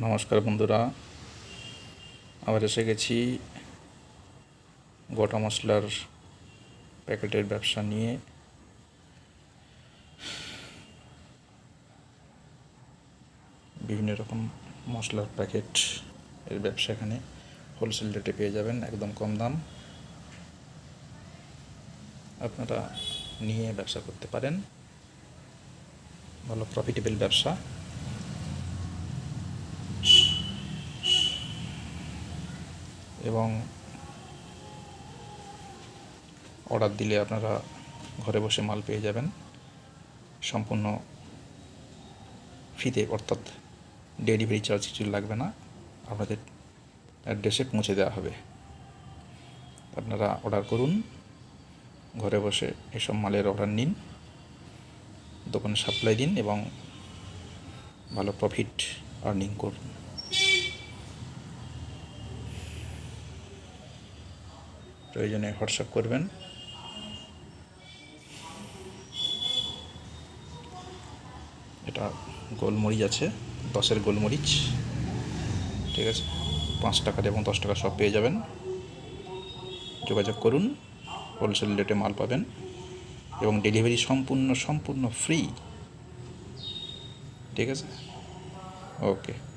নমস্কার বন্ধুরা, আবার এসে গেছি গোটা মশলার প্যাকেটের ব্যবসা নিয়ে। বিভিন্ন রকম মশলার প্যাকেট এর ব্যবসা এখানে হোলসেল রেটে পেয়ে যাবেন, একদম কম দাম। আপনারা নিয়ে ব্যবসা করতে পারেন। ভালো প্রফিটেবল ব্যবসা। এবং অর্ডার দিলে আপনারা ঘরে বসে মাল পেয়ে যাবেন। সম্পূর্ণ ফ্রিতে অর্থাৎ ডেলিভারি চার্জ কিছু লাগবে না। আপনাদের অ্যাড্রেসে পৌঁছে দেওয়া হবে। আপনারা অর্ডার করুন, ঘরে বসে এসব মালের অর্ডার নিন, দোকানে সাপ্লাই দিন এবং ভালো প্রফিট আর্নিং করুন। প্রয়োজনে হোয়াটসঅ্যাপ করবেন। এটা গোলমরিচ আছে, দশের গোলমরিচ। ঠিক আছে, পাঁচ টাকার এবং দশ টাকা সব পেয়ে যাবেন। যোগাযোগ করুন, হোলসেল রেটে মাল পাবেন এবং ডেলিভারি সম্পূর্ণ সম্পূর্ণ ফ্রি। ঠিক আছে? ওকে।